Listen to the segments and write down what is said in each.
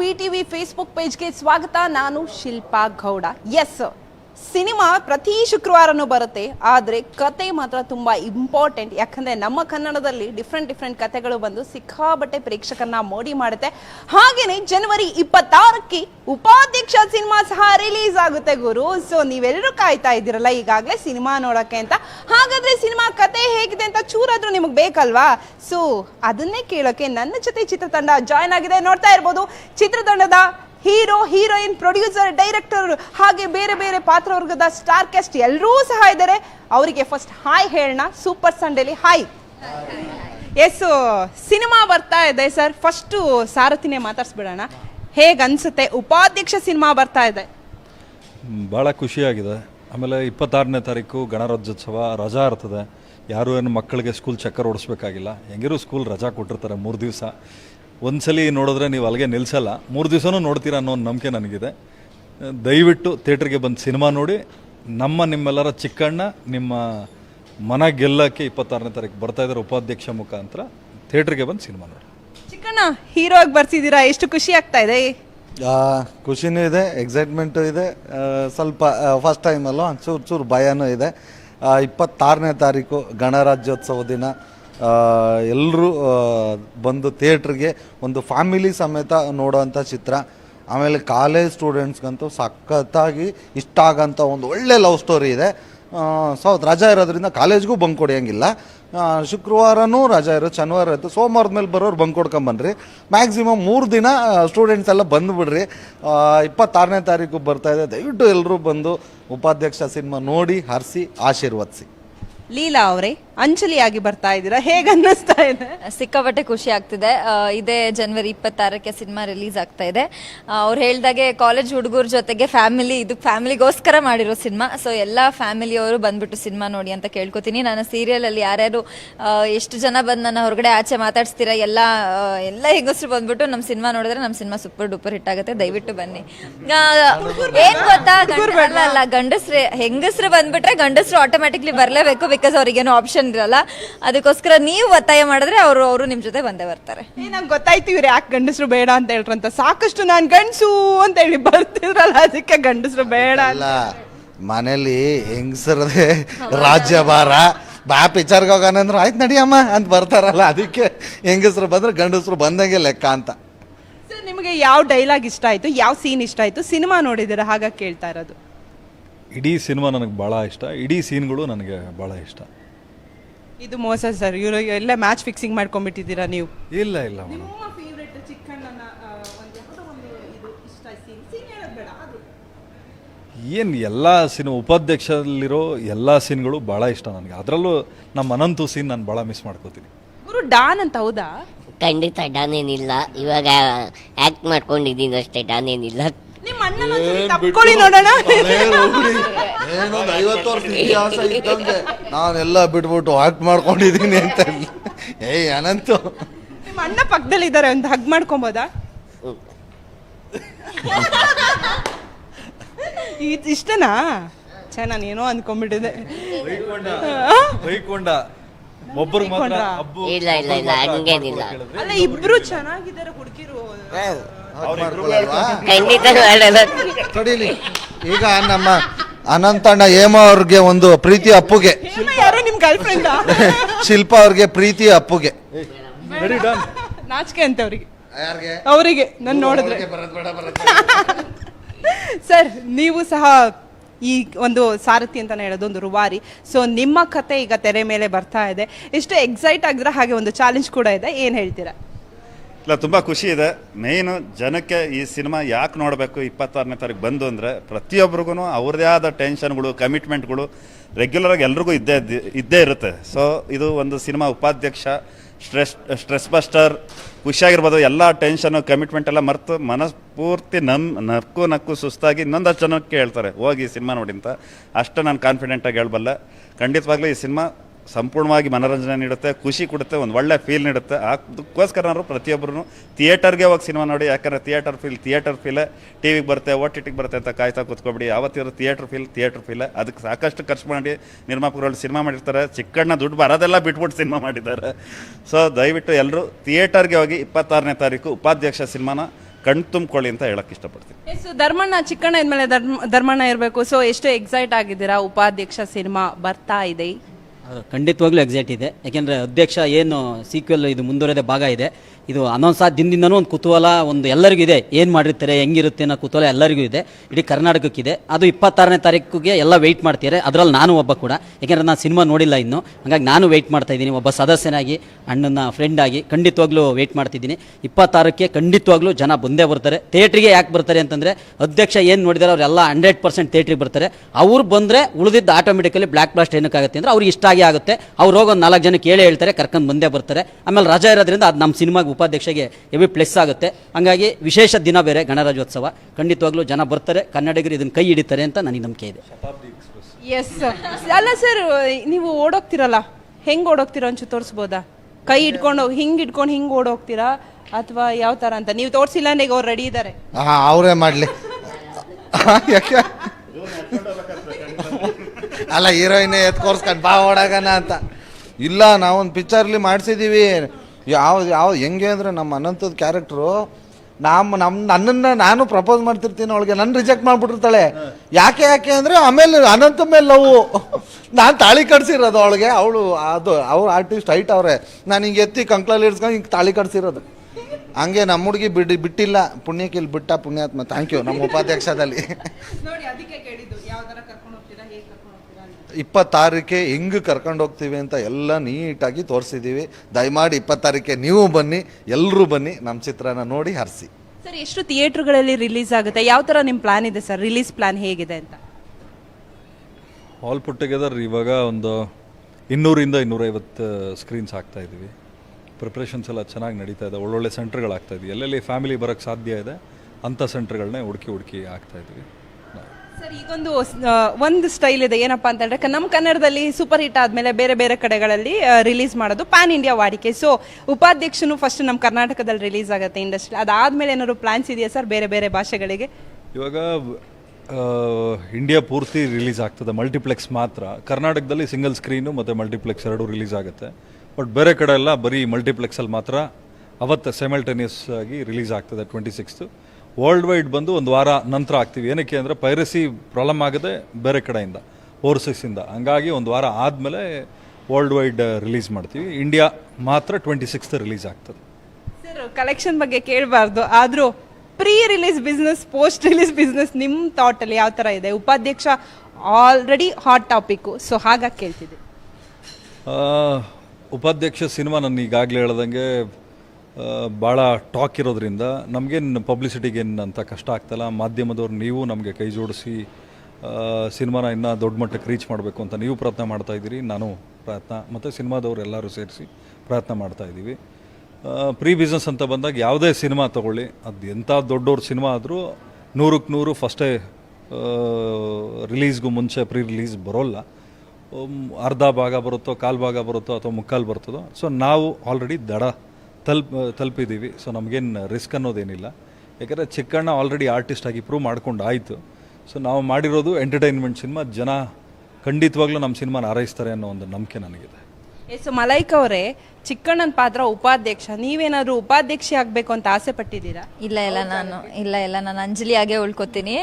B TV Facebook ಪೇಜ್ಗೆ ಸ್ವಾಗತ. ನಾನು Shilpa Gowda. S cinema ಪ್ರತಿ ಶುಕ್ರವಾರನೂ ಬರುತ್ತೆ, ಆದರೆ ಕತೆ ಮಾತ್ರ ತುಂಬ ಇಂಪಾರ್ಟೆಂಟ್ ಯಾಕಂದರೆ ನಮ್ಮ ಕನ್ನಡದಲ್ಲಿ ಡಿಫ್ರೆಂಟ್ ಡಿಫ್ರೆಂಟ್ ಕತೆಗಳು ಬಂದು ಸಿಕ್ಕಾಬಟ್ಟೆ ಪ್ರೇಕ್ಷಕರನ್ನ ಮೋಡಿ ಮಾಡುತ್ತೆ. ಹಾಗೆಯೇ ಜನವರಿ ಇಪ್ಪತ್ತಾರಕ್ಕೆ ಉಪಾಧ್ಯಕ್ಷ ಸಿನಿಮಾ ಸಹ ರಿಲೀಸ್ ಆಗುತ್ತೆ ಗುರು. ಸೊ ನೀವೆಲ್ಲರೂ ಕಾಯ್ತಾ ಇದ್ದೀರಲ್ಲ ಈಗಾಗಲೇ ಸಿನಿಮಾ ನೋಡೋಕ್ಕೆ ಅಂತ. ಹಾಗಾದರೆ ಸಿನಿಮಾ ಕತೆ ಹೇಗಿದೆ ಅಂತ ಚೂರಾದರೂ ನಿಮಗೆ ಬೇಕಲ್ವಾ? ಸೊ ಅದನ್ನೇ ಕೇಳೋಕ್ಕೆ ನನ್ನ ಜೊತೆ ಚಿತ್ರತಂಡ ಜಾಯ್ನ್ ಆಗಿದೆ. ನೋಡ್ತಾ ಇರ್ಬೋದು. ಚಿತ್ರತಂಡದ ಹೀರೋ, ಹೀರೋಯಿನ್, ಪ್ರೊಡ್ಯೂಸರ್, ಡೈರೆಕ್ಟರ್ ಹಾಗೆ ಬೇರೆ ಬೇರೆ ಪಾತ್ರವರ್ಗದ ಸ್ಟಾರ್ ಕ್ಯಾಸ್ಟ್ ಎಲ್ಲರೂ ಸಹ ಇದ್ದಾರೆ. ಅವರಿಗೆ ಫಸ್ಟ್ ಹಾಯ್ ಹೇಳೋಣ. ಸೂಪರ್ ಸಂಡೇಲಿ ಹಾಯ್ ಎಸ್ ಸಿನಿಮಾ ಬರ್ತಾ ಇದೆ ಸರ್. ಫಸ್ಟು ಸಾರಥಿನೇ ಮಾತಾಡ್ಸ್ಬಿಡೋಣ. ಹೇಗೆ ಅನ್ಸುತ್ತೆ? ಉಪಾಧ್ಯಕ್ಷ ಸಿನಿಮಾ ಬರ್ತಾ ಇದೆ. ಭಾಳ ಖುಷಿಯಾಗಿದೆ. ಆಮೇಲೆ ಇಪ್ಪತ್ತಾರನೇ ತಾರೀಕು ಗಣರಾಜ್ಯೋತ್ಸವ, ರಜಾ ಇರ್ತದೆ. ಯಾರು ಏನು ಮಕ್ಕಳಿಗೆ ಸ್ಕೂಲ್ ಚಕ್ಕರ್ ಓಡಿಸ್ಬೇಕಾಗಿಲ್ಲ. ಹೆಂಗಿರೂ ಸ್ಕೂಲ್ ರಜಾ ಕೊಟ್ಟಿರ್ತಾರೆ ಮೂರು ದಿವಸ. ಒಂದ್ಸಲಿ ನೋಡಿದ್ರೆ ನೀವು ಅಲ್ಲಿಗೆ ನಿಲ್ಲಿಸಲ್ಲ ಮೂರು ದಿವಸನೂ ನೋಡ್ತೀರಾ ಅನ್ನೋ ಒಂದು ನಂಬಿಕೆ ನನಗಿದೆ. ದಯವಿಟ್ಟು ಥಿಯೇಟ್ರಿಗೆ ಬಂದು ಸಿನಿಮಾ ನೋಡಿ. ನಮ್ಮ ನಿಮ್ಮೆಲ್ಲರ ಚಿಕ್ಕಣ್ಣ ನಿಮ್ಮ ಮನ ಗೆಲ್ಲಕ್ಕೆ ಇಪ್ಪತ್ತಾರನೇ ತಾರೀಕು ಬರ್ತಾ ಇದ್ದಾರೆ ಉಪಾಧ್ಯಕ್ಷ ಮುಖಾಂತರ. ಥಿಯೇಟ್ರಿಗೆ ಬಂದು ಸಿನಿಮಾ ನೋಡಿ. ಚಿಕ್ಕಣ್ಣ ಹೀರೋ ಆಗಿ ಬರ್ತಿದ್ದೀರಾ? ಎಷ್ಟು ಖುಷಿ ಆಗ್ತಾ ಇದೆ? ಆ, ಖುಷಿನೂ ಇದೆ ಎಕ್ಸೈಟ್ಮೆಂಟು ಇದೆ. ಸ್ವಲ್ಪ ಫಸ್ಟ್ ಟೈಮಲ್ಲೂ ಅಲ್ವಾ ಚೂರು ಚೂರು ಭಯನೂ ಇದೆ. ಇಪ್ಪತ್ತಾರನೇ ತಾರೀಕು ಗಣರಾಜ್ಯೋತ್ಸವ ದಿನ. ಎಲ್ಲರೂ ಬಂದು ಥಿಯೇಟ್ರಿಗೆ ಒಂದು ಫ್ಯಾಮಿಲಿ ಸಮೇತ ನೋಡೋವಂಥ ಚಿತ್ರ. ಆಮೇಲೆ ಕಾಲೇಜ್ ಸ್ಟೂಡೆಂಟ್ಸ್ಗಂತೂ ಸಖತ್ತಾಗಿ ಇಷ್ಟ ಆಗೋಂಥ ಒಂದು ಒಳ್ಳೆ ಲವ್ ಸ್ಟೋರಿ ಇದೆ. ಸೊ ರಜಾ ಇರೋದ್ರಿಂದ ಕಾಲೇಜ್ಗೂ ಬಂಕ್ ಕೊಡಿಯೋಂಗಿಲ್ಲ. ಶುಕ್ರವಾರನೂ ರಜಾ ಇರೋದು, ಶನಿವಾರ ಇರುತ್ತೆ ಸೋಮವಾರದ ಮೇಲೆ ಬರೋರು ಬಂಕ್ ಹೊಡ್ಕೊಂಬನ್ರಿ ಮ್ಯಾಕ್ಸಿಮಮ್ ಮೂರು ದಿನ ಸ್ಟೂಡೆಂಟ್ಸ್ ಎಲ್ಲ ಬಂದುಬಿಡ್ರಿ ಇಪ್ಪತ್ತಾರನೇ ತಾರೀಕು ಬರ್ತಾ ಇದೆ. ದಯವಿಟ್ಟು ಎಲ್ಲರೂ ಬಂದು ಉಪಾಧ್ಯಕ್ಷ ಸಿನಿಮಾ ನೋಡಿ, ಹರಿಸಿ, ಆಶೀರ್ವದಿಸಿ. ಲೀಲಾ ಅವರೇ, ಅಂಜಲಿಯಾಗಿ ಬರ್ತಾ ಇದ್ದೀರಾ? ಹೇಗೆ ಅನ್ನಿಸ್ತಾ ಇದೆ? ಸಿಕ್ಕಾಪಟ್ಟೆ ಖುಷಿ ಆಗ್ತಿದೆ. ಇದೇ ಜನವರಿ ಇಪ್ಪತ್ತಾರಕ್ಕೆ ಸಿನಿಮಾ ರಿಲೀಸ್ ಆಗ್ತಾ ಇದೆ. ಅವ್ರು ಹೇಳ್ದಾಗೆ ಕಾಲೇಜ್ ಹುಡುಗರ ಜೊತೆಗೆ ಫ್ಯಾಮಿಲಿ, ಇದು ಫ್ಯಾಮಿಲಿಗೋಸ್ಕರ ಮಾಡಿರೋ ಸಿನಿಮಾ. ಸೊ, ಎಲ್ಲ ಫ್ಯಾಮಿಲಿಯವರು ಬಂದ್ಬಿಟ್ಟು ಸಿನಿಮಾ ನೋಡಿ ಅಂತ ಕೇಳ್ಕೊತೀನಿ. ನಾನು ಸೀರಿಯಲಲ್ಲಿ ಯಾರ್ಯಾರು ಎಷ್ಟು ಜನ ಬಂದು ನನ್ನ ಹೊರಗಡೆ ಆಚೆ ಮಾತಾಡ್ಸ್ತೀರಾ, ಎಲ್ಲ ಎಲ್ಲ ಹೆಂಗಸರು ಬಂದ್ಬಿಟ್ಟು ನಮ್ಮ ಸಿನಿಮಾ ನೋಡಿದ್ರೆ ನಮ್ಮ ಸಿನಿಮಾ ಸೂಪರ್ ಡೂಪರ್ ಹಿಟ್ ಆಗುತ್ತೆ. ದಯವಿಟ್ಟು ಬನ್ನಿ. ಏನು ಗೊತ್ತಾ? ಅಲ್ಲ ಅಲ್ಲ, ಗಂಡಸ್ರೆ, ಹೆಂಗಸ್ರು ಬಂದ್ಬಿಟ್ರೆ ಗಂಡಸ್ರು ಆಟೋಮ್ಯಾಟಿಕ್ಲಿ ಬರಲೇಬೇಕು. ಬಿಕಾಸ್ ಅವ್ರಿಗೇನು ಆಪ್ಷನ್ ಇರಲ್ಲ. ಅದಕ್ಕೋಸ್ಕರ ನೀವು ಒತ್ತಾಯ ಮಾಡಿದ್ರೆ ಅವರು ಅವರು ನಿಮ್ ಜೊತೆ ಬಂದೇ ಬರ್ತಾರೆ. ನಂಗೆ ಗೊತ್ತಾಯ್ತು ಇವ್ರು ಯಾಕೆ ಗಂಡಸರು ಬೇಡ ಅಂತ ಹೇಳ್ರಂತ. ಸಾಕಷ್ಟು ನಾನು ಗಂಡಸು ಅಂತ ಹೇಳಿ ಬರ್ತಿದ್ರಲ್ಲ ಅದಕ್ಕೆ ಗಂಡಸರು ಬೇಡ. ಅಲ್ಲ ಮನೇಲಿ ಹೆಂಗಸರದೇ ರಾಜ್ಯಭಾರ ಬಾ ಪಿಕ್ಚರ್ಗೆ ಹೋಗೋಣ ಅಂದ್ರೆ ಆಯ್ತು ನಡಿಯಮ್ಮ ಅಂತ ಬರ್ತಾರಲ್ಲ ಅದಕ್ಕೆ ಹೆಂಗಸರು ಬಂದ್ರೆ ಗಂಡಸರು ಬಂದಂಗೆ ಲೆಕ್ಕ ಅಂತ. ಸರ್ ನಿಮಗೆ ಯಾವ ಡೈಲಾಗ್ ಇಷ್ಟ ಆಯ್ತು? ಯಾವ ಸೀನ್ ಇಷ್ಟ ಆಯ್ತು? ಸಿನಿಮಾ ನೋಡಿದಿರ ಹಾಗಾಗಿ ಕೇಳ್ತಾ ಇರೋದು. ಇಡೀ ಸಿನಿಮಾ ನನಗೆ ಭಾಳ ಇಷ್ಟ. ಇಡೀ ಸೀನ್ಗಳು ನನಗೆ ಭಾಳ ಇಷ್ಟ. ಇದು ಮೋಸ ಸರ್. ಇವರು ಎಲ್ಲ ಮ್ಯಾಚ್ ಫಿಕ್ಸಿಂಗ್ ಮಾಡ್ಕೊಂಡ್ಬಿಟ್ಟಿದ್ದೀರಾ ನೀವು? ಇಲ್ಲ ಇಲ್ಲ ಮೇಡಮ್. ನಿಮ್ಮ ಫೇವ್ರೆಟ್ ಚಿಕ್ಕಣ್ಣನ ಒಂದು ಯಾವುದೋ ಒಂದು ಇದು ಇಷ್ಟ ಸೀನ್. ಸೀನ್ ಹೇಳೋದು ಅದು ಏನು ಎಲ್ಲ ಸೀನ್ ಉಪಾಧ್ಯಕ್ಷದಲ್ಲಿರೋ ಎಲ್ಲ ಸೀನ್ಗಳು ಭಾಳ ಇಷ್ಟ ನನಗೆ. ಅದರಲ್ಲೂ ನಮ್ಮ ಅನಂತು ಸೀನ್ ನಾನು ಭಾಳ ಮಿಸ್ ಮಾಡ್ಕೋತೀನಿ. ಗುರು ಡಾನ್ ಅಂತ ಹೌದಾ? ಖಂಡಿತ ಡಾನ್ ಏನಿಲ್ಲ. ಇವಾಗ ಆ್ಯಕ್ಟ್ ಮಾಡ್ಕೊಂಡಿದ್ದೀನಿ ಅಷ್ಟೇ ಡಾನ್ ಏನಿಲ್ಲ. ಅಣ್ಣನ ಒಂದ್ಸರಿ ತಪ್ಕೊಳ್ಳಿ ನೋಡೋಣ. ಏನೊಂದು ಐವತ್ತು ವರ್ಷ ಇತಿಹಾಸ ಇದ್ದಂಗೆ ನಾನೆಲ್ಲ ಬಿಟ್ಬಿಟ್ಟು ಆಕ್ಟ್ ಮಾಡ್ಕೊಂಡಿದ್ದೀನಿ ಅಂತ ಏಯ್ ಅನಂತು. ನಿಮ್ಮ ಅಣ್ಣ ಪಕ್ಕದಲ್ಲಿ ಇದ್ದಾರೆ ಒಂದು ಹಗ್ ಮಾಡ್ಕೊಬೋದಾ? ಇದ್- ಇಷ್ಟನಾ? ಛೇ ನಾನು ಏನೋ ಅನ್ಕೊಂಡ್ಬಿಟ್ಟಿದೆ ಬೈಕೊಂಡ ಒಬ್ಬರಿಗೆ ಮಾತ್ರ ಅಬ್ಬು ಇಲ್ಲ ಇಲ್ಲ ಇಲ್ಲ ಹಂಗೇನಿಲ್ಲ. ಅಲ್ಲ ಇಬ್ರು ಚೆನ್ನಾಗಿದ್ದಾರೆ ಹುಡುಗಿರು. ಖಂಡಿತ ಮಾಡಲ್ಲ ತಡೀಲಿ. ಈಗ ನಮ್ಮ ಅನಂತಣ್ಣ ಹೇಮ ಅವ್ರಿಗೆ ಒಂದು ಪ್ರೀತಿ ಅಪ್ಪುಗೆ. ಯಾರೋ ನಿಮ್ ಗರ್ಲ್ ಫ್ರೆಂಡ್ ಶಿಲ್ಪ ಅವ್ರಿಗೆ ಪ್ರೀತಿ ಅಪ್ಪುಗೆ. ನಾಚಿಕೆ ಅಂತ ಅವ್ರಿಗೆ. ಯಾರಿಗೆ? ಅವರಿಗೆ ನಾನು ನೋಡಿದ್ರೆ. ಸರ್ ನೀವು ಸಹ ಈ ಒಂದು ಸಾರಥಿ ಅಂತಾನೆ ಹೇಳೋದು ಒಂದು ರುವಾರಿ. ಸೊ ನಿಮ್ಮ ಕತೆ ಈಗ ತೆರೆ ಮೇಲೆ ಬರ್ತಾ ಇದೆ. ಎಷ್ಟು ಎಕ್ಸೈಟ್ ಆಗಿದ್ರೆ ಹಾಗೆ ಒಂದು ಚಾಲೆಂಜ್ ಕೂಡ ಇದೆ. ಏನು ಹೇಳ್ತೀರಾ? ಇಲ್ಲ ತುಂಬ ಖುಷಿ ಇದೆ. ಮೇಯ್ನು ಜನಕ್ಕೆ ಈ ಸಿನಿಮಾ ಯಾಕೆ ನೋಡಬೇಕು ಇಪ್ಪತ್ತಾರನೇ ತಾರೀಕು ಬಂದು ಅಂದರೆ ಪ್ರತಿಯೊಬ್ಬರಿಗೂ ಅವ್ರದೇ ಆದ ಟೆನ್ಷನ್ಗಳು, ಕಮಿಟ್ಮೆಂಟ್ಗಳು ರೆಗ್ಯುಲರಾಗಿ ಎಲ್ರಿಗೂ ಇದ್ದೇ ಇದ್ದಿ- ಇರುತ್ತೆ. ಸೊ ಇದು ಒಂದು ಸಿನಿಮಾ ಉಪಾಧ್ಯಕ್ಷ, ಸ್ಟ್ರೆಸ್ ಸ್ಟ್ರೆಸ್ ಬಸ್ಟರ್, ಖುಷಿಯಾಗಿರ್ಬೋದು. ಎಲ್ಲ ಟೆನ್ಷನು ಕಮಿಟ್ಮೆಂಟ್ ಎಲ್ಲ ಮರೆತು ಮನಸ್ಫೂರ್ತಿ ನಮ್ಮ ನಕ್ಕು ನಕ್ಕು ಸುಸ್ತಾಗಿ ಇನ್ನೊಂದಷ್ಟು ಜನಕ್ಕೆ ಹೇಳ್ತಾರೆ, ಹೋಗಿ ಸಿನಿಮಾ ನೋಡಿ ಅಂತ. ಅಷ್ಟು ನಾನು ಕಾನ್ಫಿಡೆಂಟಾಗಿ ಹೇಳ್ಬಲ್ಲ. ಖಂಡಿತವಾಗ್ಲೂ ಈ ಸಿನಿಮಾ ಸಂಪೂರ್ಣವಾಗಿ ಮನೋರಂಜನೆ ನೀಡುತ್ತೆ, ಖುಷಿ ಕೊಡುತ್ತೆ, ಒಂದು ಒಳ್ಳೆ ಫೀಲ್ ನೀಡುತ್ತೆ. ಅದಕ್ಕೋಸ್ಕರ ಪ್ರತಿಯೊಬ್ಬರು ಥಿಯೇಟರ್ಗೆ ಹೋಗಿ ಸಿನಿಮಾ ನೋಡಿ, ಯಾಕಂದರೆ theatre feel theatre feel T ವಿಗೆ ಬರುತ್ತೆ ಓ ಟಿ ಟಿಗೆ ಬರುತ್ತೆ ಅಂತ ಕಾಯ್ತಾ ಕೂತ್ಕೊಬಿಡಿ. ಯಾವತ್ತಿರೋ ಥಿಯೇಟರ್ ಫೀಲ್ ಥಿಯೇಟರ್ ಫೀಲ್ ಅದಕ್ಕೆ ಸಾಕಷ್ಟು ಖರ್ಚು ಮಾಡಿ ನಿರ್ಮಾಪಕರುಗಳು ಸಿನಿಮಾ ಮಾಡಿರ್ತಾರೆ. ಚಿಕ್ಕಣ್ಣ ದುಡ್ಡು ಬರೋದೆಲ್ಲ ಬಿಟ್ಬಿಟ್ಟು ಸಿನಿಮಾ ಮಾಡಿದ್ದಾರೆ. ಸೊ ದಯವಿಟ್ಟು ಎಲ್ಲರೂ ಥಿಯೇಟರ್ಗೆ ಹೋಗಿ ಇಪ್ಪತ್ತಾರನೇ ತಾರೀಕು ಉಪಾಧ್ಯಕ್ಷ ಸಿನಿಮಾನ ಕಣ್ ತುಂಬಿಕೊಳ್ಳಿ ಅಂತ ಹೇಳಕ್ ಇಷ್ಟಪಡ್ತೀನಿ. ಸೊ, ಧರ್ಮಣ್ಣ, ಚಿಕ್ಕಣ್ಣ ಇದ್ಮೇಲೆ ಧರ್ಮ, ಧರ್ಮಣ್ಣ ಇರಬೇಕು. ಸೊ ಎಷ್ಟು ಎಕ್ಸೈಟ್ ಆಗಿದ್ದೀರಾ? ಉಪಾಧ್ಯಕ್ಷ ಸಿನಿಮಾ ಬರ್ತಾ ಇದೆ. ಖಂಡಿತವಾಗ್ಲೂ ಎಕ್ಸೈಟ್ ಇದೆ. ಯಾಕೆಂದರೆ ಅಧ್ಯಕ್ಷ ಏನು ಸೀಕ್ವೆಲ್ ಇದು ಮುಂದುವರೆದ ಭಾಗ ಇದೆ. ಇದು ಅನ್ನೊಂದು ಆದ ದಿನದಿಂದನೂ ಒಂದು ಕುತೂಹಲ, ಒಂದು ಎಲ್ಲರಿಗೂ ಇದೆ ಏನು ಮಾಡಿರ್ತಾರೆ, ಹೆಂಗಿರುತ್ತೆ ಅನ್ನೋ ಕುತೂಹಲ ಎಲ್ಲರಿಗೂ ಇದೆ. ಇಡೀ ಕರ್ನಾಟಕಕ್ಕಿದೆ ಅದು ಇಪ್ಪತ್ತಾರನೇ ತಾರೀಕಿಗೆ ಎಲ್ಲ ವೆಯ್ಟ್ ಮಾಡ್ತಿದ್ದಾರೆ. ಅದರಲ್ಲಿ ನಾನು ಒಬ್ಬ ಕೂಡ. ಯಾಕೆಂದರೆ ನಾನು ಸಿನಿಮಾ ನೋಡಿಲ್ಲ ಇನ್ನು. ಹಾಗಾಗಿ ನಾನು ವೆಯ್ಟ್ ಮಾಡ್ತಾ ಇದ್ದೀನಿ. ಒಬ್ಬ ಸದಸ್ಯನಾಗಿ, ಅಣ್ಣನ ಫ್ರೆಂಡ್ ಆಗಿ ಖಂಡಿತವಾಗ್ಲೂ ವೆಯ್ಟ್ ಮಾಡ್ತಿದ್ದೀನಿ. ಇಪ್ಪತ್ತಾರಕ್ಕೆ ಖಂಡಿತವಾಗ್ಲೂ ಜನ ಬಂದೇ ಬರ್ತಾರೆ. ಥಿಯೇಟ್ರಿಗೆ ಯಾಕೆ ಬರ್ತಾರೆ ಅಂತಂದರೆ, ಅಧ್ಯಕ್ಷ ಏನು ನೋಡಿದಾರೆ ಅವರೆಲ್ಲ ಹಂಡ್ರೆಡ್ ಪರ್ಸೆಂಟ್ ಥಿಯೇಟ್ರಿಗೆ ಬರ್ತಾರೆ. ಅವ್ರು ಬಂದರೆ ಉಳಿದಿದ್ದು ಆಟೋಮೆಟಿಕಲಿ ಬ್ಲ್ಯಾಕ್ ಬ್ಲಾಸ್ಟ್ ಏನಕ್ಕಾಗುತ್ತೆ ಅಂದರೆ ಅವ್ರಿಗೆ ಇಷ್ಟ ಆಗಿ ಆಗುತ್ತೆ. ಅವ್ರು ಹೋಗೋ ನಾಲ್ಕು ಜನಕ್ಕೆ ಹೇಳಿ ಹೇಳ್ತಾರೆ, ಕರ್ಕೊಂಡು ಬಂದೇ ಬರ್ತಾರೆ. ಆಮೇಲೆ ರಜಾ ಇರೋದ್ರಿಂದ ಅದು ನಮ್ಮ ಸಿನಿಮಾಗೆ ಉಪಾಧ್ಯಕ್ಷಗೆ ಹೆವಿ ಪ್ಲಸ್ ಆಗುತ್ತೆ. ಹಂಗಾಗಿ ವಿಶೇಷ ದಿನ ಬೇರೆ ಗಣರಾಜ್ಯೋತ್ಸವ. ಖಂಡಿತವಾಗ್ಲೂ ಜನ ಬರ್ತಾರೆ ಕನ್ನಡಿಗರು ಇದನ್ನು ಕೈ ಹಿಡಿತಾರೆ ಅಂತ ನನಗೆ ನಂಬಿಕೆ ಇದೆ. ಎಸ್ ಅಲ್ಲ ಸರ್ ನೀವು ಓಡೋಗ್ತಿರಲ್ಲ ಹೆಂಗ್ ಓಡೋಗ್ತೀರಾ ಒಂಚೂರು ತೋರಿಸ್ಬೋದಾ? ಕೈ ಇಟ್ಕೊಂಡು ಹಿಂಗ್ ಇಟ್ಕೊಂಡು ಹಿಂಗ್ ಓಡೋಗ್ತೀರಾ? ಅಥವಾ ಯಾವ ಥರ ಅಂತ? ನೀವು ತೋರಿಸಿಲ್ಲ ಈಗ ಅವ್ರು ರೆಡಿ ಇದ್ದಾರೆ ಹಾಂ ಅವರೇ ಮಾಡಲಿ. ಯಾಕೆ? ಅಲ್ಲ ಹೀರೋಯಿನೇ ಎತ್ಕೋರ್ಸ್ಕೊಂಡು ಬಾ ಓಡಾಗಣ ಅಂತ. ಇಲ್ಲ ನಾವೊಂದು ಪಿಕ್ಚರ್ಲಿ ಮಾಡಿಸಿದ್ದೀವಿ ಯಾವ ಯಾವ ಹೆಂಗೆ ಅಂದರೆ ನಮ್ಮ ಅನಂತದ ಕ್ಯಾರೆಕ್ಟ್ರು ನಮ್ಮ ನಮ್ಮ ನನ್ನನ್ನು ನಾನು ಪ್ರಪೋಸ್ ಮಾಡ್ತಿರ್ತೀನಿ, ಅವಳಿಗೆ ನನ್ನ ರಿಜೆಕ್ಟ್ ಮಾಡಿಬಿಟ್ಟಿರ್ತಾಳೆ. ಯಾಕೆ ಯಾಕೆ ಅಂದರೆ ಆಮೇಲೆ ಅನಂತ ಮೇಲೆ ಲವ್. ನಾನು ತಾಳಿ ಕಟ್ಸಿರೋದು ಅವಳಿಗೆ. ಅವಳು ಅದು ಅವ್ರು ಆರ್ಟಿಸ್ಟ್ ಹೈಟ್ ಅವ್ರೆ. ನಾನು ಹಿಂಗೆ ಎತ್ತಿ ಕಂಕ್ಳಲ್ಲಿ ಇಡ್ಸ್ಕೊಂಡು ಹಿಂಗೆ ತಾಳಿ ಕಟ್ಸಿರೋದು. ಹಂಗೆ ನಮ್ಮ ಹುಡುಗಿ ಬಿಡಿ ಬಿಟ್ಟಿಲ್ಲ. ಪುಣ್ಯಕ್ಕೆ ಇಲ್ಲಿ ಬಿಟ್ಟ ಪುಣ್ಯಾತ್ಮ. ಥ್ಯಾಂಕ್ ಯು ನಮ್ಮ ಉಪಾಧ್ಯಕ್ಷದಲ್ಲಿ. ನೋಡಿ, ಅದಕ್ಕೆ ಕೇಳಿದ್ದು ಯಾವ ತರ ಕರ್ಕೊಂಡು ಹೋಗ್ತೀರಾ ಹೇಗೆ ಕರ್ಕೊಂಡು ಹೋಗ್ತೀರಾ ಅಂತ ಇಪ್ಪತ್ತಾರಕ್ಕೆ ಹೆಂಗೆ ಕರ್ಕೊಂಡು ಹೋಗ್ತೀವಿ ಅಂತ ಎಲ್ಲ ನೀಟಾಗಿ ತೋರಿಸಿದ್ದೀವಿ ದಯಮಾಡಿ ಇಪ್ಪತ್ತಾರಕ್ಕೆ ನೀವು ಬನ್ನಿ ಎಲ್ಲರೂ ಬನ್ನಿ ನಮ್ಮ ಚಿತ್ರನ ನೋಡಿ ಹರಿಸಿ. ಸರ್ ಎಷ್ಟು ಥಿಯೇಟ್ರ್ಗಳಲ್ಲಿ ರಿಲೀಸ್ ಆಗುತ್ತೆ? ಯಾವ ಥರ ನಿಮ್ಮ ಪ್ಲಾನ್ ಇದೆ ಸರ್? ರಿಲೀಸ್ ಪ್ಲಾನ್ ಹೇಗಿದೆ ಅಂತ? ಆಲ್ ಪುಟ್ ಟುಗೆದರ್ ಇವಾಗ ಒಂದು ಇನ್ನೂರಿಂದ ಇನ್ನೂರೈವತ್ತು ಸ್ಕ್ರೀನ್ಸ್ ಹಾಕ್ತಾ ಇದ್ದೀವಿ ಪ್ರಿಪ್ರೇಷನ್ಸ್ ಎಲ್ಲ ಚೆನ್ನಾಗಿ ನಡೀತಾ ಇದೆ. ಒಳ್ಳೊಳ್ಳೆ ಸೆಂಟ್ರ್ಗಳಾಗ್ತಾ ಇದೆ ಎಲ್ಲೆಲ್ಲಿ ಫ್ಯಾಮಿಲಿ ಬರೋಕ್ಕೆ ಸಾಧ್ಯ ಇದೆ ಅಂಥ ಸೆಂಟ್ರ್ಗಳನ್ನೇ ಹುಡುಕಿ ಹುಡುಕಿ ಆಗ್ತಾ ಇದ್ವಿ. ಸರ್, ಈಗೊಂದು ಒಂದು ಸ್ಟೈಲ್ ಇದೆ. ಏನಪ್ಪಾ ಅಂತ ಹೇಳಿದ್ರೆ ನಮ್ಮ ಕನ್ನಡದಲ್ಲಿ ಸೂಪರ್ ಹಿಟ್ ಆದ್ಮೇಲೆ ಬೇರೆ ಬೇರೆ ಕಡೆಗಳಲ್ಲಿ ರಿಲೀಸ್ ಮಾಡೋದು ಪ್ಯಾನ್ ಇಂಡಿಯಾ ವಾಡಿಕೆ. ಸೊ ಉಪಾಧ್ಯಕ್ಷನು ಫಸ್ಟ್ ನಮ್ಮ ಕರ್ನಾಟಕದಲ್ಲಿ ರಿಲೀಸ್ ಆಗುತ್ತೆ ಇಂಡಸ್ಟ್ರಿ ಅದಾದ್ಮೇಲೆ ಏನಾದ್ರು ಪ್ಲಾನ್ಸ್ ಇದೆಯಾ ಸರ್, ಬೇರೆ ಬೇರೆ ಭಾಷೆಗಳಿಗೆ? ಇವಾಗ ಇಂಡಿಯಾ ಪೂರ್ತಿ ರಿಲೀಸ್ ಆಗ್ತದೆ. ಮಲ್ಟಿಪ್ಲೆಕ್ಸ್ ಮಾತ್ರ. ಕರ್ನಾಟಕದಲ್ಲಿ ಸಿಂಗಲ್ ಸ್ಕ್ರೀನು ಮತ್ತು ಮಲ್ಟಿಪ್ಲೆಕ್ಸ್ ಎರಡು ರಿಲೀಸ್ ಆಗುತ್ತೆ. ಬಟ್ ಬೇರೆ ಕಡೆ ಎಲ್ಲ ಬರೀ ಮಲ್ಟಿಪ್ಲೆಕ್ಸಲ್ಲಿ ಮಾತ್ರ ಅವತ್ತು ಸೈಮಲ್ಟೇನಿಯಸ್ ಆಗಿ ರಿಲೀಸ್ ಆಗ್ತದೆ ಟ್ವೆಂಟಿ ಸಿಕ್ಸ್ತು ವರ್ಲ್ಡ್ ವೈಡ್ ಬಂದು ಒಂದು ವಾರ ನಂತರ ಆಗ್ತೀವಿ. ಏನಕ್ಕೆ ಅಂದರೆ ಪೈರಸಿ ಪ್ರಾಬ್ಲಮ್ ಆಗದೆ ಬೇರೆ ಕಡೆಯಿಂದ ಓವರ್ಸೀಸಿಂದ ಹಂಗಾಗಿ ಒಂದು ವಾರ ಆದಮೇಲೆ ವರ್ಲ್ಡ್ ವೈಡ್ ರಿಲೀಸ್ ಮಾಡ್ತೀವಿ. ಇಂಡಿಯಾ ಮಾತ್ರ ಟ್ವೆಂಟಿ ಸಿಕ್ಸ್ತ್ ರಿಲೀಸ್ ಆಗ್ತದೆ. ಸರ್ ಕಲೆಕ್ಷನ್ ಬಗ್ಗೆ ಕೇಳಬಾರ್ದು. ಆದರೂ pre release business post release business ನಿಮ್ಮ ಥಾಟಲ್ಲಿ ಯಾವ ಥರ ಇದೆ? ಉಪಾಧ್ಯಕ್ಷ ಆಲ್ರೆಡಿ ಹಾಟ್ ಟಾಪಿಕ್ಕು ಸೊ ಹಾಗಾಗಿ ಕೇಳ್ತಿದ್ದೆ. ಉಪಾಧ್ಯಕ್ಷ ಸಿನಿಮಾ ನಾನು ಈಗಾಗಲೇ ಹೇಳ್ದಂಗೆ ಭಾಳ ಟಾಕ್ ಇರೋದ್ರಿಂದ ನಮಗೇನು ಪಬ್ಲಿಸಿಟಿಗೇನು ಅಂತ ಕಷ್ಟ ಆಗ್ತಲ್ಲ. ಮಾಧ್ಯಮದವ್ರು ನೀವು ನಮಗೆ ಕೈ ಜೋಡಿಸಿ ಸಿನಿಮಾನ ಇನ್ನೂ ದೊಡ್ಡ ಮಟ್ಟಕ್ಕೆ ರೀಚ್ ಮಾಡಬೇಕು ಅಂತ ನೀವು ಪ್ರಯತ್ನ ಮಾಡ್ತಾ ಇದ್ದೀರಿ, ನಾನು ಪ್ರಯತ್ನ, ಮತ್ತು ಸಿನಿಮಾದವ್ರು ಎಲ್ಲರೂ ಸೇರಿಸಿ ಪ್ರಯತ್ನ ಮಾಡ್ತಾ ಇದ್ದೀವಿ. ಪ್ರೀ ಬಿಸ್ನೆಸ್ ಅಂತ ಬಂದಾಗ ಯಾವುದೇ ಸಿನಿಮಾ ತಗೊಳ್ಳಿ, ಅದು ಎಂಥ ದೊಡ್ಡವ್ರ ಸಿನಿಮಾ ಆದರೂ ನೂರಕ್ಕೆ ನೂರು ಫಸ್ಟೇ ರಿಲೀಸ್ಗೂ ಮುಂಚೆ ಪ್ರೀ ರಿಲೀಸ್ ಬರೋಲ್ಲ. ಅರ್ಧ ಭಾಗ ಬರುತ್ತೋ, ಕಾಲು ಭಾಗ ಬರುತ್ತೋ ಅಥವಾ ಮುಕ್ಕಾಲು ಬರ್ತದೋ ಸೊ ನಾವು ಆಲ್ರೆಡಿ ದಡ ತಲುಪ್, ತಲುಪಿದ್ದೀವಿ. ಸೊ ನಮಗೇನು ರಿಸ್ಕ್ ಅನ್ನೋದೇನಿಲ್ಲ. ಯಾಕಂದರೆ ಚಿಕ್ಕಣ್ಣ ಆಲ್ರೆಡಿ ಆರ್ಟಿಸ್ಟ್ ಆಗಿ ಪ್ರೂವ್ ಮಾಡ್ಕೊಂಡು ಆಯಿತು ಸೊ ನಾವು ಮಾಡಿರೋದು ಎಂಟರ್ಟೈನ್ಮೆಂಟ್ ಸಿನಿಮಾ, ಜನ ಖಂಡಿತವಾಗ್ಲೂ ನಮ್ಮ ಸಿನಿಮಾನ ಹಾರೈಸ್ತಾರೆ ಅನ್ನೋ ಒಂದು ನಂಬಿಕೆ ನನಗಿದೆ. ಎಸ್ ಮಲೈಕ್ ಅವರೇ ಚಿಕ್ಕಣ್ಣನ ಪಾತ್ರ ಉಪಾಧ್ಯಕ್ಷ, ನೀವೇನಾದ್ರೂ ಉಪಾಧ್ಯಕ್ಷೆ ಆಗಬೇಕು ಅಂತ ಆಸೆ ಪಟ್ಟಿದ್ದೀರಾ? ಇಲ್ಲ ಇಲ್ಲ, ನಾನು, ಇಲ್ಲ ಇಲ್ಲ, ನಾನು ಅಂಜಲಿ ಆಗೇ ಉಳ್ಕೊತೀನಿ.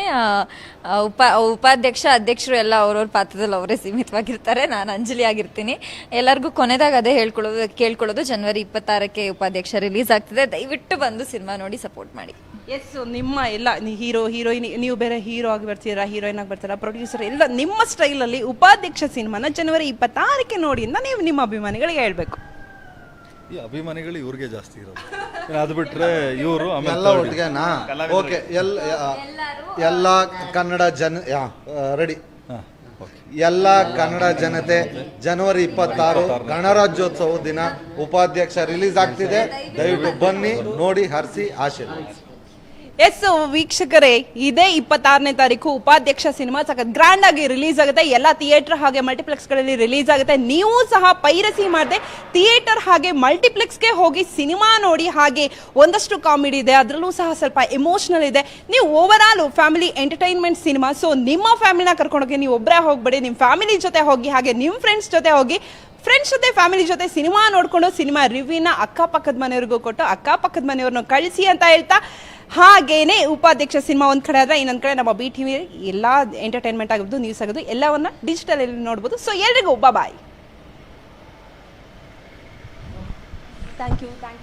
ಉಪ ಉಪಾಧ್ಯಕ್ಷ, ಅಧ್ಯಕ್ಷರು ಎಲ್ಲ ಅವ್ರವ್ರ ಪಾತ್ರದಲ್ಲಿ ಅವರೇ ಸೀಮಿತವಾಗಿರ್ತಾರೆ. ನಾನು ಅಂಜಲಿ ಆಗಿರ್ತೀನಿ. ಎಲ್ಲರಿಗೂ ಕೊನೆದಾಗ ಅದೇ ಹೇಳ್ಕೊಳ್ಳೋದು, ಕೇಳ್ಕೊಳ್ಳೋದು, ಜನವರಿ ಇಪ್ಪತ್ತಾರಕ್ಕೆ ಉಪಾಧ್ಯಕ್ಷ ರಿಲೀಸ್ ಆಗ್ತಿದೆ. ದಯವಿಟ್ಟು ಬಂದು ಸಿನಿಮಾ ನೋಡಿ ಸಪೋರ್ಟ್ ಮಾಡಿ. ಎಸ್ ನಿಮ್ಮ ಎಲ್ಲ ಹೀರೋ ಹೀರೋಯಿನ್ ನೀವು ಬೇರೆ ಹೀರೋ ಆಗಿ ಬರ್ತೀರಾ ಹೀರೋಯಿನ್ ಆಗಿ ಬರ್ತೀರಾ ಪ್ರೊಡ್ಯೂಸರ್ ಎಲ್ಲ ನಿಮ್ಮ ಸ್ಟೈಲಲ್ಲಿ ಉಪಾಧ್ಯಕ್ಷ ಸಿನಿಮಾನ ಜನವರಿ ಇಪ್ಪತ್ತಾರಕ್ಕೆ ನೋಡಿ ಅಂತ ನೀವು ನಿಮ್ಮ ಅಭಿಮಾನಿಗಳಿಗೆ ಹೇಳಬೇಕು. ಈ ಅಭಿಮಾನಿಗಳು ಇವ್ರಿಗೆ ಜಾಸ್ತಿ ಇರೋದು. ಅದು ಬಿಟ್ರೆ ಇವರು ಎಲ್ಲ ಒಟ್ಟಿಗೆನಾ ಓಕೆ ಎಲ್ಲ ಎಲ್ಲ ಕನ್ನಡ ಜನ ರೆಡಿ ಹಾಂ ಓಕೆ ಎಲ್ಲ ಕನ್ನಡ ಜನತೆ ಜನವರಿ ಇಪ್ಪತ್ತಾರು ಗಣರಾಜ್ಯೋತ್ಸವ ದಿನ ಉಪಾಧ್ಯಕ್ಷ ರಿಲೀಸ್ ಆಗ್ತಿದೆ. ದಯವಿಟ್ಟು ಬನ್ನಿ ನೋಡಿ ಹರಿಸಿ ಆಶೀರ್ವಾದ. ಎಸ್, ವೀಕ್ಷಕರೇ, ಇದೇ ಇಪ್ಪತ್ತಾರನೇ ತಾರೀಕು ಉಪಾಧ್ಯಕ್ಷ ಸಿನಿಮಾ ಸಖತ್ ಗ್ರ್ಯಾಂಡ್ ಆಗಿ ರಿಲೀಸ್ ಆಗುತ್ತೆ. ಎಲ್ಲ ಥಿಯೇಟರ್ ಹಾಗೆ ಮಲ್ಟಿಪ್ಲೆಕ್ಸ್ಗಳಲ್ಲಿ ರಿಲೀಸ್ ಆಗುತ್ತೆ. ನೀವು ಸಹ ಪೈರಸಿ ಮಾಡದೆ ಥಿಯೇಟರ್ ಹಾಗೆ ಮಲ್ಟಿಪ್ಲೆಕ್ಸ್ಗೆ ಹೋಗಿ ಸಿನಿಮಾ ನೋಡಿ ಹಾಗೆ ಒಂದಷ್ಟು ಕಾಮಿಡಿ ಇದೆ. ಅದರಲ್ಲೂ ಸಹ ಸ್ವಲ್ಪ ಎಮೋಷನಲ್ ಇದೆ. ನೀವು overall family entertainment cinema so ನಿಮ್ಮ ಫ್ಯಾಮಿಲಿನ ಕರ್ಕೊಂಡೋಗಿ ನೀವು ಒಬ್ಬರೇ ಹೋಗ್ಬೇಡಿ. ನಿಮ್ಮ ಫ್ಯಾಮಿಲಿ ಜೊತೆ ಹೋಗಿ, ಹಾಗೆ ನಿಮ್ಮ ಫ್ರೆಂಡ್ಸ್ ಜೊತೆ ಹೋಗಿ ಫ್ರೆಂಡ್ಸ್ ಜೊತೆ ಫ್ಯಾಮಿಲಿ ಜೊತೆ ಸಿನಿಮಾ ನೋಡ್ಕೊಂಡು, ಸಿನಿಮಾ ರಿವ್ಯೂನ ಅಕ್ಕಪಕ್ಕದ ಮನೆಯವ್ರಿಗೂ ಕೊಟ್ಟು, ಅಕ್ಕಪಕ್ಕದ ಮನೆಯವ್ರನ್ನ ಕಳಿಸಿ ಅಂತ ಹೇಳ್ತಾ ಹಾಗೇನೆ ಉಪಾಧ್ಯಕ್ಷ ಸಿನಿಮಾ ಒಂದು ಕಡೆ ಆದರೆ ಇನ್ನೊಂದು ಕಡೆ ನಮ್ಮ ಬಿ ಟಿ ವಿ ಎಲ್ಲ ಎಂಟರ್ಟೈನ್ಮೆಂಟ್ ಆಗಿರ್ಬೋದು ನ್ಯೂಸ್ ಆಗೋದು ಎಲ್ಲವನ್ನ ಡಿಜಿಟಲಲ್ಲಿ ನೋಡ್ಬೋದು. ಸೊ ಎಲ್ರಿಗೂ bye. Thank you thank you